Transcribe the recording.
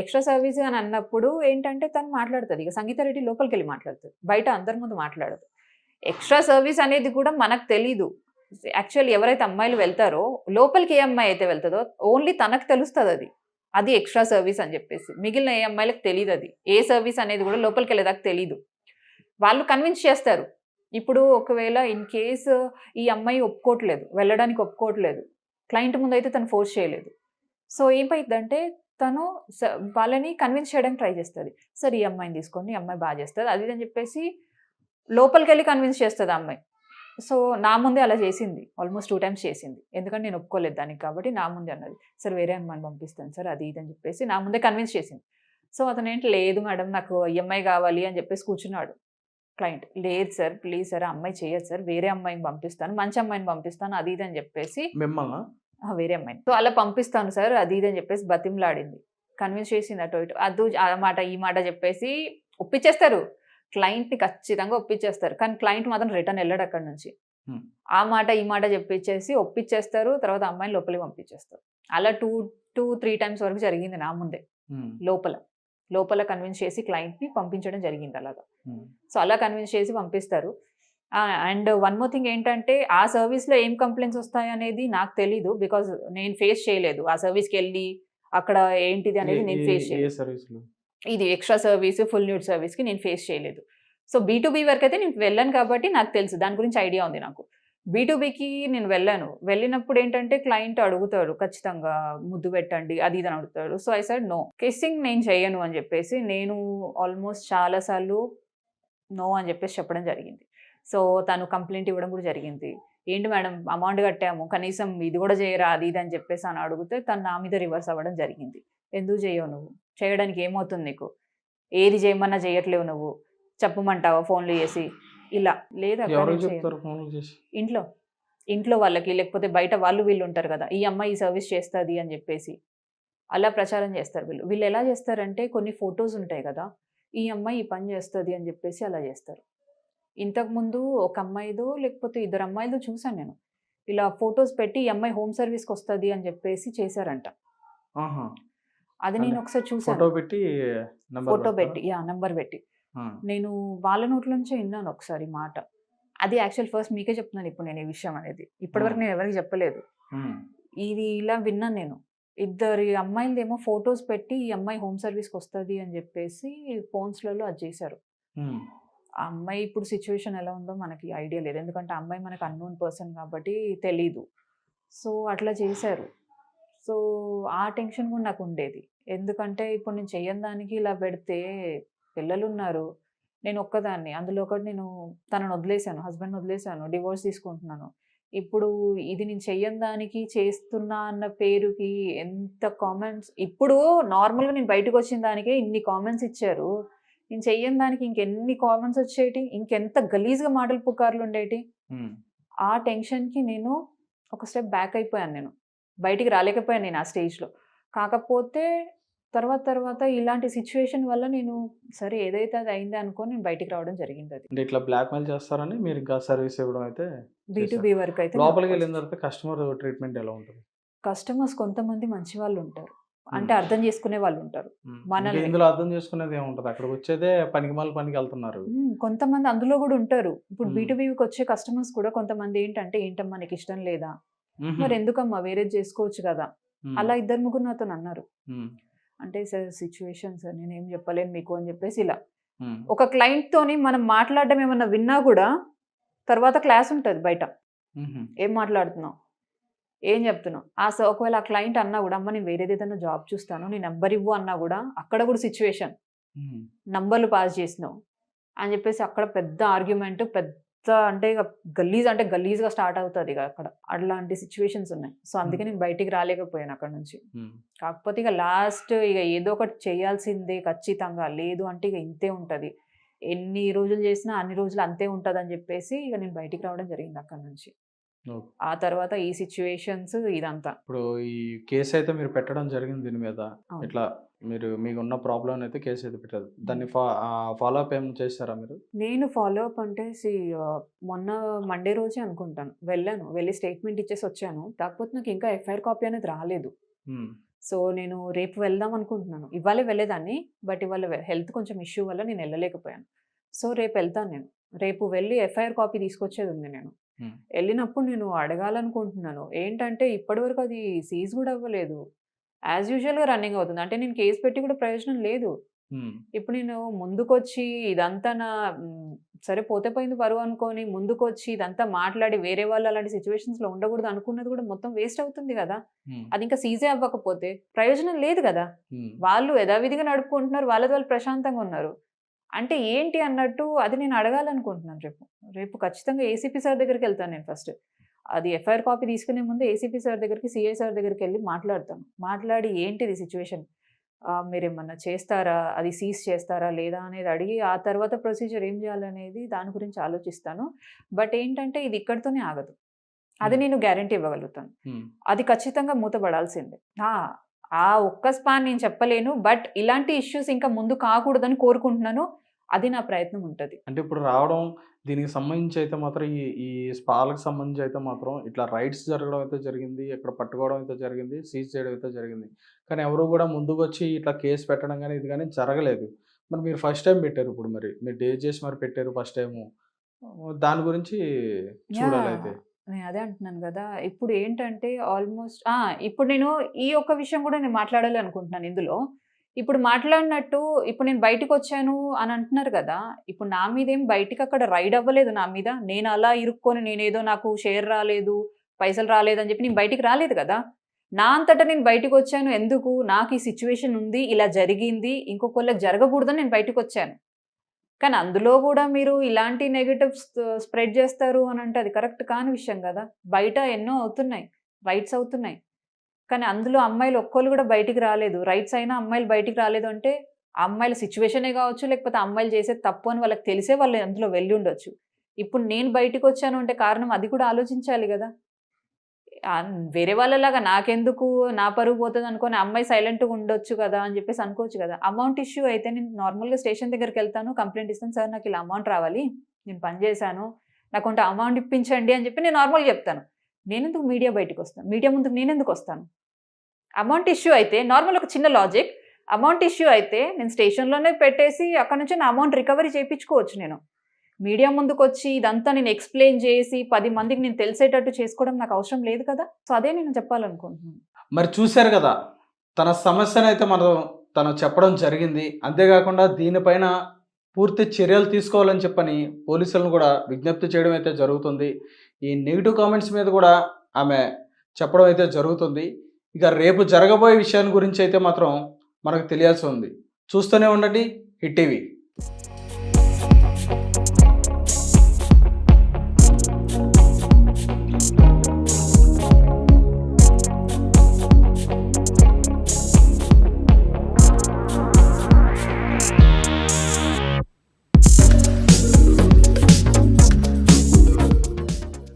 Extra service అని అన్నప్పుడు ఏంటంటే తను మాట్లాడుతుంది. ఇక సంగీత రెడ్డి లోపలికి వెళ్ళి మాట్లాడుతుంది. బయట అందరి ముందు మాట్లాడదు. ఎక్స్ట్రా సర్వీస్ అనేది కూడా మనకు తెలీదు. యాక్చువల్ ఎవరైతే అమ్మాయిలు వెళ్తారో లోపలికి ఏ అమ్మాయి అయితే వెళ్తుందో ఓన్లీ తనకు తెలుస్తుంది అది. అది ఎక్స్ట్రా సర్వీస్ అని చెప్పేసి. మిగిలిన ఏ అమ్మాయిలకు తెలియదు అది. ఏ సర్వీస్ అనేది కూడా లోపలికి వెళ్ళేదాకా తెలీదు. వాళ్ళు కన్విన్స్ చేస్తారు. ఇప్పుడు ఒకవేళ ఇన్ కేస్ ఈ అమ్మాయి ఒప్పుకోవట్లేదు వెళ్ళడానికి ఒప్పుకోవట్లేదు క్లయింట్ ముందు అయితే తను ఫోర్స్ చేయలేదు. సో ఏమైందంటే తను వాళ్ళని కన్విన్స్ చేయడానికి ట్రై చేస్తుంది. సరే ఈ అమ్మాయిని తీసుకొని ఈ అమ్మాయి బాగా చేస్తుంది అది ఇది అని చెప్పేసి లోపలికి వెళ్ళి కన్విన్స్ చేస్తుంది అమ్మాయి. సో నా ముందే అలా చేసింది. ఆల్మోస్ట్ టూ టైమ్స్ చేసింది. ఎందుకంటే నేను ఒప్పుకోలేదు దానికి కాబట్టి నా ముందే అన్నది. సార్ వేరే అమ్మాయిని పంపిస్తాను సార్ అది ఇది అని చెప్పేసి నా ముందే కన్విన్స్ చేసింది. సో అతను ఏంటి లేదు మేడం నాకు ఈఎంఐ కావాలి అని చెప్పేసి కూర్చున్నాడు క్లయింట్. లేదు సార్ ప్లీజ్ సార్ అమ్మాయి చేయదు సార్. వేరే అమ్మాయిని పంపిస్తాను మంచి అమ్మాయిని పంపిస్తాను అది ఇది అని చెప్పేసి మిమ్మల్ని? వేరే అమ్మాయిని. సో అలా పంపిస్తాను సార్ అది ఇది అని చెప్పేసి బతిమలాడింది. కన్విన్స్ చేసింది అటు ఇటు. అదు ఆ మాట ఈ మాట చెప్పేసి ఒప్పించేస్తారు. క్లయింట్ని ఖచ్చితంగా ఒప్పించేస్తారు. కానీ క్లయింట్ మాత్రం రిటర్న్ వెళ్ళాడు అక్కడ నుంచి. ఆ మాట ఈ మాట చెప్పించేసి ఒప్పించేస్తారు. తర్వాత అమ్మాయిని లోపలికి పంపించేస్తారు. అలా టూ టూ త్రీ టైమ్స్ వరకు జరిగింది నా ముందే. లోపల. లోపల కన్విన్స్ చేసి క్లయింట్ని పంపించడం జరిగింది అలాగా. సో అలా కన్విన్స్ చేసి పంపిస్తారు. అండ్ వన్ మోర్ థింగ్ ఏంటంటే ఆ సర్వీస్లో ఏం కంప్లైంట్స్ వస్తాయి అనేది నాకు తెలీదు బికాజ్ నేను ఫేస్ చేయలేదు. ఆ సర్వీస్కి వెళ్ళి అక్కడ ఏంటిది అనేది నేను ఫేస్ చేయలేదు. ఇది ఎక్స్ట్రా సర్వీస్ ఫుల్ న్యూడ్ సర్వీస్కి నేను ఫేస్ చేయలేదు. సో బీ టు బీ వరకు అయితే నేను వెళ్ళాను కాబట్టి నాకు తెలుసు. దాని గురించి ఐడియా ఉంది నాకు. బీ టు బీకి నేను వెళ్ళాను. వెళ్ళినప్పుడు ఏంటంటే క్లయింట్ అడుగుతాడు ఖచ్చితంగా ముద్దు పెట్టండి అది ఇది అని అడుగుతాడు. So I said no. Kissing నేను చేయను అని చెప్పేసి నేను ఆల్మోస్ట్ చాలాసార్లు నో అని చెప్పేసి చెప్పడం జరిగింది. సో తను కంప్లైంట్ ఇవ్వడం కూడా జరిగింది. ఏంటి మేడం అమౌంట్ కట్టాము కనీసం ఇది కూడా చేయరా అది ఇది అని చెప్పేసి అని అడిగితే తను నా మీద రివర్స్ అవ్వడం జరిగింది. ఎందుకు చేయవు నువ్వు? చేయడానికి ఏమవుతుంది నీకు? ఏది చేయమన్నా చేయట్లేవు నువ్వు. చెప్పమంటావా ఫోన్లు చేసి? ఇలా. లేదు ఇంట్లో. ఇంట్లో వాళ్ళకి లేకపోతే బయట వాళ్ళు వీళ్ళు ఉంటారు కదా ఈ అమ్మాయి ఈ సర్వీస్ చేస్తుంది అని చెప్పేసి. అలా ప్రచారం చేస్తారు వీళ్ళు. వీళ్ళు ఎలా చేస్తారంటే కొన్ని ఫొటోస్ ఉంటాయి కదా ఈ అమ్మాయి ఈ పని చేస్తుంది అని చెప్పేసి అలా చేస్తారు. ఇంతకుముందు ఒక అమ్మాయిదో లేకపోతే ఇద్దరు అమ్మాయిలు చూసాను నేను. ఇలా ఫొటోస్ పెట్టి ఈ అమ్మాయి హోమ్ సర్వీస్కి వస్తుంది అని చెప్పేసి చేశారంట. అది నేను ఒకసారి ఫోటో చూసాను పెట్టి ఫోటో పెట్టి యా నంబర్ పెట్టి. నేను వాళ్ళ నోట్ల నుంచే విన్నాను ఒకసారి మాట. అది యాక్చువల్ ఫస్ట్ మీకే చెప్తున్నాను ఇప్పుడు నేను ఈ విషయం అనేది. ఇప్పటివరకు నేను ఎవరికి చెప్పలేదు. ఇది ఇలా విన్నాను నేను. ఇద్దరి అమ్మాయిలదేమో ఫొటోస్ పెట్టి ఈ అమ్మాయి హోమ్ సర్వీస్కి వస్తుంది అని చెప్పేసి ఫోన్స్లలో అది చేశారు. ఆ అమ్మాయి ఇప్పుడు సిచ్యువేషన్ ఎలా ఉందో మనకి ఐడియా లేదు. ఎందుకంటే అమ్మాయి మనకు అన్నోన్ పర్సన్ కాబట్టి తెలీదు. సో అట్లా చేశారు. సో ఆ టెన్షన్ కూడా నాకు ఉండేది. ఎందుకంటే ఇప్పుడు నేను చేయని దానికి ఇలా పెడితే పిల్లలు ఉన్నారు నేను ఒక్కదాన్ని. అందులో ఒకటి నేను తనను వదిలేశాను హస్బెండ్ వదిలేశాను డివోర్స్ తీసుకుంటున్నాను. ఇప్పుడు ఇది నేను చెయ్యని దానికి చేస్తున్నా అన్న పేరుకి ఎంత కామెంట్స్ ఇప్పుడు నార్మల్గా నేను బయటకు వచ్చిన దానికే ఇన్ని కామెంట్స్ ఇచ్చారు. నేను చెయ్యని దానికి ఇంకెన్ని కామెంట్స్ వచ్చేటి ఇంకెంత గలీజ్గా మాటలు పుకార్లు ఉండేటి. ఆ టెన్షన్కి నేను ఒక స్టెప్ బ్యాక్ అయిపోయాను నేను. బయటికి రాలేకపోయాను నేను ఆ స్టేజ్లో. కాకపోతే తర్వాత తర్వాత ఇలాంటి సిచ్యువేషన్ వల్ల నేను సరే ఏదైతే అది అయింది అనుకొని నేను బయటికి రావడం జరిగింది అది అంటే ఇట్లా బ్లాక్ మెయిల్ చేస్తారని మీరు ఇంకా సర్వీస్ ఇవ్వడం అయితే బీ టు బీ వరకు అయితే లోపలికి వెళ్ళిన తర్వాత కస్టమర్ ట్రీట్మెంట్ ఎలా ఉంటుంది? కస్టమర్స్ కొంతమంది మంచి వాళ్ళు ఉంటారు. అంటే అర్థం చేసుకునే వాళ్ళు ఉంటారు. మనల్ని- ఇందులో అర్థం చేసుకునేది ఏముంటుంది అక్కడికి వచ్చేదే పనికి మాల పనికి వెళ్తున్నారు. కొంతమంది అందులో కూడా ఉంటారు ఇప్పుడు మ్మ్. బీ టు బీకి వచ్చే కస్టమర్స్ కూడా కొంతమంది ఏంటంటే ఏంటమ్మా నీకు ఇష్టం లేదా. మరి ఎందుకమ్మా వేరేది చేసుకోవచ్చు కదా. అలా ఇద్దరు ముగ్గురు నాతో అన్నారు. అంటే సార్ సిచ్యువేషన్ సార్ నేను ఏం చెప్పలేను మీకు అని చెప్పేసి ఇలా. ఒక client తోని మనం మాట్లాడడం ఏమన్నా విన్నా కూడా తర్వాత క్లాస్ ఉంటుంది బయట. ఏం మాట్లాడుతున్నావు ఏం చెప్తున్నావు? ఆ సో ఒకవేళ ఆ క్లయింట్ అన్నా కూడా అమ్మ నేను వేరేది ఏదైనా జాబ్ చూస్తాను నీ నెంబర్ ఇవ్వు అన్నా కూడా అక్కడ కూడా సిచ్యువేషన్. నంబర్లు పాస్ చేసినావు అని చెప్పేసి అక్కడ పెద్ద ఆర్గ్యుమెంట్ పెద్ద అంటే ఇక గలీజ్ అంటే గలీజ్గా స్టార్ట్ అవుతుంది ఇక అక్కడ. అట్లాంటి సిచ్యువేషన్స్ ఉన్నాయి. సో అందుకే నేను బయటికి రాలేకపోయాను అక్కడ నుంచి. కాకపోతే ఇక లాస్ట్ ఇక ఏదో ఒకటి చేయాల్సిందే ఖచ్చితంగా. లేదు అంటే ఇక ఇంతే ఉంటుంది. ఎన్ని రోజులు చేసినా అన్ని రోజులు అంతే ఉంటుంది అని చెప్పేసి ఇక నేను బయటికి రావడం జరిగింది అక్కడ నుంచి. ఆ తర్వాత ఈ సిచ్యువేషన్స్ ఇదంతా. ఇప్పుడు ఈ కేసు అయితే మీరు పెట్టడం జరిగింది దీని మీద. ఇట్లా మీరు మీకు ఉన్న ప్రాబ్లం అయితే కేసు అయితే పెట్టారు. దాన్ని ఫాలో అప్ ఏం చేస్తారా మీరు? నేను ఫాలో అప్ అంటే మొన్న మండే రోజే అనుకుంటాను. వెళ్ళాను. వెళ్ళి స్టేట్మెంట్ ఇచ్చేసి వచ్చాను. కాకపోతే నాకు ఇంకా ఎఫ్ఐఆర్ కాపీ అనేది రాలేదు. సో నేను రేపు వెళ్దాం అనుకుంటున్నాను. ఇవాళే వెళ్ళేదాన్ని. బట్ ఇవాళ హెల్త్ కొంచెం ఇష్యూ వల్ల నేను వెళ్ళలేకపోయాను. సో రేపు వెళ్తాను నేను. రేపు వెళ్ళి ఎఫ్ఐఆర్ కాపీ తీసుకొచ్చేది ఉంది నేను. వెళ్ళినప్పుడు నేను అడగాలనుకుంటున్నాను. ఏంటంటే ఇప్పటివరకు అది సీజ్ కూడా అవ్వలేదు. యాజ్ యూజువల్గా రన్నింగ్ అవుతుంది. అంటే నేను కేసు పెట్టి కూడా ప్రయోజనం లేదు. ఇప్పుడు నేను ముందుకొచ్చి ఇదంతా నా సరే పోతే పోయింది పరువు అనుకొని ముందుకొచ్చి ఇదంతా మాట్లాడి వేరే వాళ్ళు అలాంటి situations లో ఉండకూడదు అనుకున్నది కూడా మొత్తం వేస్ట్ అవుతుంది కదా! అది ఇంకా సీజే అవ్వకపోతే ప్రయోజనం లేదు కదా! వాళ్ళు యథావిధిగా నడుపుకుంటున్నారు. వాళ్ళది వాళ్ళు ప్రశాంతంగా ఉన్నారు. అంటే ఏంటి అన్నట్టు అది నేను అడగాలనుకుంటున్నాను రేపు. రేపు ఖచ్చితంగా ఏసీపీ సార్ దగ్గరికి వెళ్తాను నేను ఫస్ట్. అది ఎఫ్ఐఆర్ కాపీ తీసుకునే ముందు ఏసీపీ సార్ దగ్గరికి సిఐ సార్ దగ్గరికి వెళ్ళి మాట్లాడతాను. మాట్లాడి ఏంటిది సిచ్యువేషన్? మీరు ఏమన్నా చేస్తారా? అది సీజ్ చేస్తారా లేదా అనేది అడిగి ఆ తర్వాత ప్రొసీజర్ ఏం చేయాలనేది దాని గురించి ఆలోచిస్తాను. బట్ ఏంటంటే ఇది ఇక్కడితోనే ఆగదు. అది. నేను గ్యారంటీ ఇవ్వగలుగుతాను. అది ఖచ్చితంగా మూతపడాల్సిందే. ఆ, ఒక్క స్పాన్ నేను చెప్పలేను బట్ ఇలాంటి ఇష్యూస్ ఇంకా ముందు కాకూడదని కోరుకుంటున్నాను. అది నా ప్రయత్నం ఉంటుంది. అంటే ఇప్పుడు రావడం దీనికి సంబంధించి అయితే మాత్రం ఈ ఈ స్పాలకు సంబంధించి అయితే మాత్రం ఇట్లా రైడ్స్ జరగడం అయితే జరిగింది ఇక్కడ పట్టుకోవడం అయితే జరిగింది సీజ్ చేయడం అయితే జరిగింది. కానీ ఎవరు కూడా ముందుకు వచ్చి ఇట్లా కేసు పెట్టడం కానీ ఇది కానీ జరగలేదు. మరి మీరు ఫస్ట్ టైం పెట్టారు ఇప్పుడు మరి? మీరు డేట్ చేసి మరి పెట్టారు ఫస్ట్ టైము? దాని గురించి చూడాలి అయితే. నేను అదే అంటున్నాను కదా! ఇప్పుడు ఏంటంటే ఆల్మోస్ట్ ఇప్పుడు నేను ఈ ఒక్క విషయం కూడా నేను మాట్లాడాలి అనుకుంటున్నాను ఇందులో. ఇప్పుడు మాట్లాడినట్టు ఇప్పుడు నేను బయటకు వచ్చాను అని అంటున్నారు కదా! ఇప్పుడు నా మీద ఏం బయటికి అక్కడ రైడ్ అవ్వలేదు నా మీద. నేను అలా ఇరుక్కొని నేనేదో నాకు షేర్ రాలేదు పైసలు రాలేదు అని చెప్పి నేను బయటికి రాలేదు కదా! నా అంతటా నేను బయటకు వచ్చాను ఎందుకు? నాకు ఈ సిచ్యువేషన్ ఉంది ఇలా జరిగింది ఇంకొకళ్ళకి జరగకూడదని నేను బయటకు వచ్చాను. కానీ అందులో కూడా మీరు ఇలాంటి నెగిటివ్స్ స్ప్రెడ్ చేస్తారు అని అంటే అది కరెక్ట్ కాని విషయం కదా. బయట ఎన్నో అవుతున్నాయి. రైట్స్ అవుతున్నాయి. కానీ అందులో అమ్మాయిలు ఒక్కళ్ళు కూడా బయటికి రాలేదు. రైట్స్ అయినా అమ్మాయిలు బయటికి రాలేదు అంటే అమ్మాయిల సిచ్యువేషనే కావచ్చు లేకపోతే అమ్మాయిలు చేసే తప్పు అని వాళ్ళకి తెలిసే వాళ్ళు అందులో వెళ్ళి ఉండొచ్చు. ఇప్పుడు నేను బయటకు వచ్చాను అంటే కారణం అది కూడా ఆలోచించాలి కదా. వేరే వాళ్ళలాగా నాకెందుకు? నా పరుగు పోతుంది అనుకోని అమ్మాయి సైలెంట్గా ఉండొచ్చు కదా అని చెప్పేసి అనుకోవచ్చు కదా. అమౌంట్ ఇష్యూ అయితే నేను నార్మల్గా స్టేషన్ దగ్గరికి వెళ్తాను. కంప్లైంట్ ఇస్తాను. సార్ నాకు ఇలా అమౌంట్ రావాలి. నేను పని చేశాను. నాకు కొంత అమౌంట్ ఇప్పించండి అని చెప్పి నేను నార్మల్గా చెప్తాను. నేను ఎందుకు మీడియా బయటకు వస్తాను? మీడియా ముందుకు నేను ఎందుకు వస్తాను? అమౌంట్ ఇష్యూ అయితే నార్మల్ ఒక చిన్న లాజిక్. అమౌంట్ ఇష్యూ అయితే నేను స్టేషన్లోనే పెట్టేసి అక్కడ నుంచి నా అమౌంట్ రికవరీ చేయించుకోవచ్చు నేను. మీడియా ముందుకు వచ్చి ఇదంతా నేను ఎక్స్ప్లెయిన్ చేసి పది మందికి నేను తెలిసేటట్టు చేసుకోవడం నాకు అవసరం లేదు కదా? సో అదే నేను చెప్పాలనుకుంటున్నాను. మరి చూశారు కదా తన సమస్యను అయితే మనం తను చెప్పడం జరిగింది. అంతేకాకుండా దీనిపైన పూర్తి చర్యలు తీసుకోవాలని చెప్పని పోలీసులను కూడా విజ్ఞప్తి చేయడం అయితే జరుగుతుంది. ఈ నెగిటివ్ కామెంట్స్ మీద కూడా ఆమె చెప్పడం అయితే జరుగుతుంది. ఇక రేపు జరగబోయే విషయాన్ని గురించి అయితే మాత్రం మనకు తెలియాల్సి ఉంది. చూస్తూనే ఉండండి హిట్ టీవీ.